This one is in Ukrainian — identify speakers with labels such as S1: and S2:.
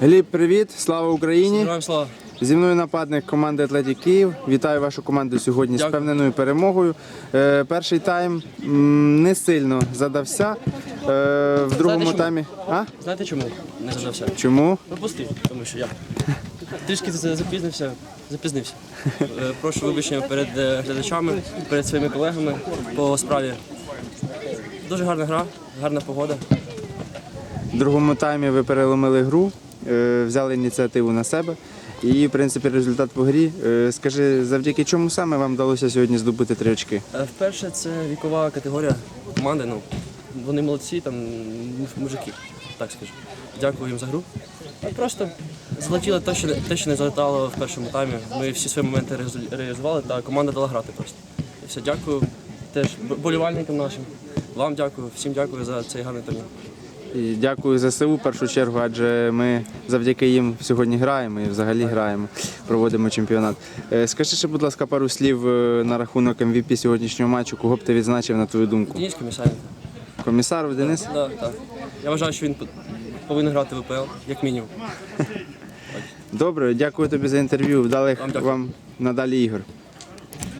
S1: Гліб, привіт, слава Україні!
S2: Героям слава.
S1: Зі мною нападник команди Атлетік Київ. Вітаю вашу команду сьогодні з
S2: Дякую.
S1: впевненою перемогою. Е, перший тайм м, не сильно задався. Е, в другому
S2: чому?
S1: таймі. А?
S2: Знаєте чому не задався?
S1: Чому?
S2: Пропустив, тому що я трішки за- запізнився. Запізнився. Е, Прошу вибачення перед е, глядачами, перед своїми колегами по справі. Дуже гарна гра, гарна погода.
S1: В другому таймі ви переломили гру, взяли ініціативу на себе. І, в принципі, результат по грі. Е, Скажи, завдяки чому саме вам вдалося сьогодні здобути три очки?
S2: Е, Вперше це вікова категорія команди. Ну, вони молодці, там мужики, так скажу. Дякую їм за гру. Просто залетіло те, що, те, що не залетало в першому таймі. Ми всі свої моменти реалізували, та команда дала грати просто. І все, дякую теж болівальникам нашим. Вам дякую, всім дякую за цей гарний турнір.
S1: І дякую ЗСУ в першу чергу, адже ми завдяки їм сьогодні граємо і взагалі граємо, проводимо чемпіонат. Е, Скажи ще, будь ласка, пару слів е, на рахунок МВП сьогоднішнього матчу. Кого б ти відзначив на твою думку?
S2: Денис.
S1: Комісар Денис?
S2: Да, так. Я вважаю, що він повинен грати в ВПЛ, як мінімум.
S1: Добре, дякую тобі за інтерв'ю. Вдалих
S2: Вам
S1: вам надалі ігор.